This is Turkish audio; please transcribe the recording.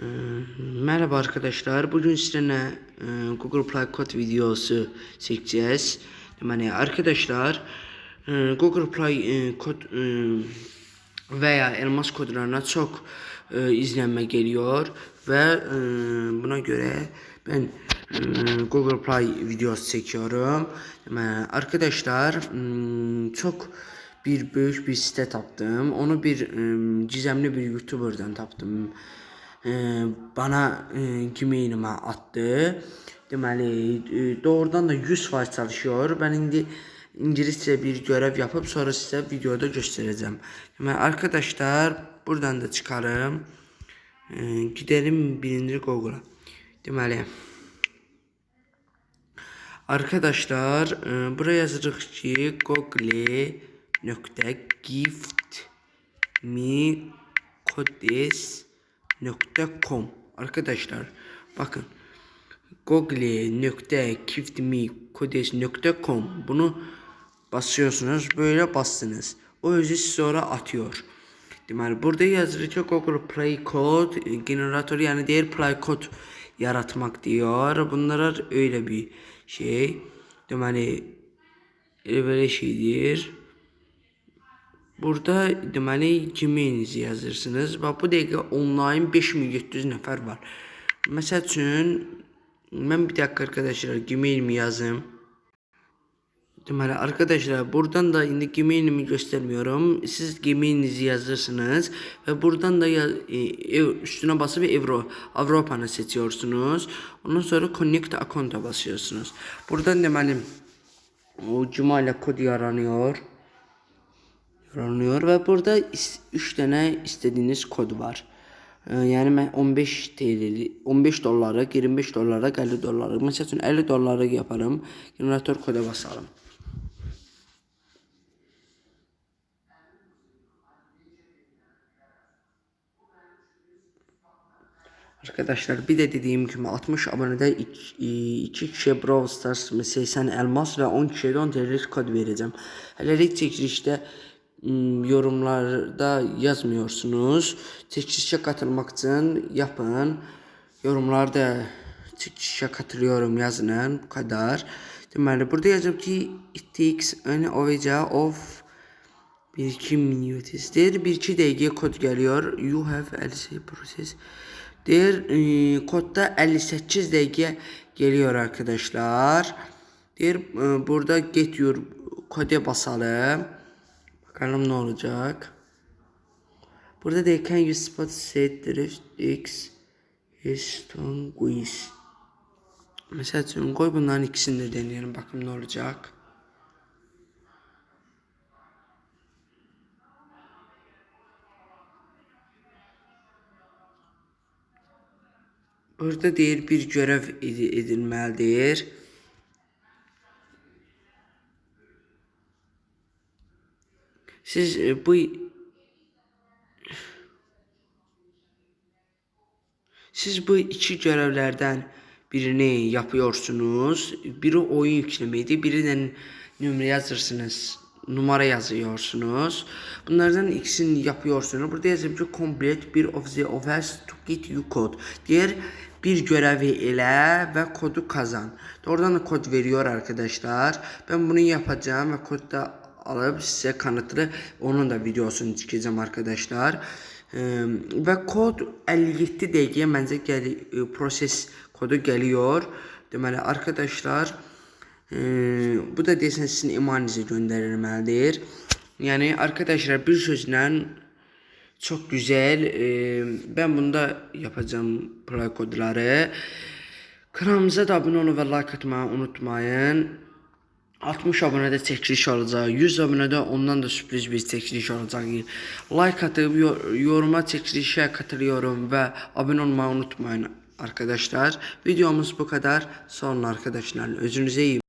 Ee, Merhaba arkadaşlar. Bugün sizinle e, Google Play Code videosu çekeceğiz. Yani arkadaşlar e, Google Play e, kod e, veya elmas kodlarına çok izlenme geliyor ve buna göre ben Google Play videosu çekiyorum. Arkadaşlar m, çok bir büyük bir site taptım. Onu bir e, gizemli bir YouTuber'dan taptım. E, bana e, Gmail'ime attı. Deməli, e, doğrudan da 100% çalışıyor. Ben indi İngilizce bir görev yapıp sonra size videoda göstereceğim. Deməli, arkadaşlar buradan da çıkarım. E, gidelim birinci Google'a. Deməli, Arkadaşlar e, buraya yazırıq ki google.gift mi kodes.com Arkadaşlar bakın google.giftmecodes.com bunu basıyorsunuz böyle bastınız. O özü oraya atıyor. Deməli burada ki Google Play Code generatörü yani diğer Play Code yaratmak diyor. Bunlar öyle bir şey. Deməli belə şeydir. Burada deməli Gmail'inizi yazırsınız və bu dəqiqə online 5700 nəfər var. Məsəl üçün mən bir dakika arkadaşlar Gmail'imi yazım. Deməli arkadaşlar buradan da indi Gmail'imi göstermiyorum. Siz Gmail'inizi yazırsınız ve buradan da ya, e, üstüne basıp Euro Avrupa'nı seçiyorsunuz. Ondan sonra Connect Account'a basıyorsunuz. Buradan deməli o Gmail kod yaranıyor. Yaranıyor ve burada 3 tane istediğiniz kod var. Yani ben 15 TL, 15 dolara, 25 dolara, 50 dolara. Mesela üçün 50 dolara yaparım. Generator koda basalım. Arkadaşlar bir de dediğim gibi 60 abonede 2 kişiye Brawl Stars 80 elmas ve 10 kişiye de 10 TL'lik kod vereceğim. Helelik çekilişte ım, yorumlarda yazmıyorsunuz. Çekilişe katılmak için yapın. Yorumlarda çekilişe katılıyorum yazın. Bu kadar. Deməli burada yazım ki it takes an average of bir iki minutes. Deyir bir iki dəqiqəyə kod geliyor. You have 58 process. Deyir e, kodda 58 dəqiqə geliyor arkadaşlar. Deyir e, burada get your kode basalım. Bakalım ne olacak. Burada deyir can you spot set drift x quiz. Mesela üçün koy bunların ikisini de deneyelim. Bakın ne olacak. Burada deyir bir görev edi- Siz e, bu Siz bu iki görevlerden birini yapıyorsunuz. Biri oyun yüklemeydi, biri de numara yazırsınız. Numara yazıyorsunuz. Bunlardan ikisini yapıyorsunuz. Burada yazıyor ki complete bir of the offers to get you code. Diğer bir görevi ele ve kodu kazan. Oradan da kod veriyor arkadaşlar. Ben bunu yapacağım ve kodda alıp size kanıtlı onun da videosunu çekeceğim arkadaşlar. Ee, ve kod 57 dəqiqəyə məncə gəli e, proses kodu geliyor. Deməli arkadaşlar e, bu da desən sizin emailinize gönderilməlidir. Yani arkadaşlar bir sözlə çok güzel. E, ben bunda yapacağım play kodları. Kanalımıza da abone olun ve like atmayı unutmayın. 60 abonede çekiliş olacak. 100 abonede ondan da sürpriz bir çekiliş olacak. Like yor- yoruma çekilişe katılıyorum ve abone olmayı unutmayın arkadaşlar. Videomuz bu kadar. Sonra arkadaşlar özünüze iyi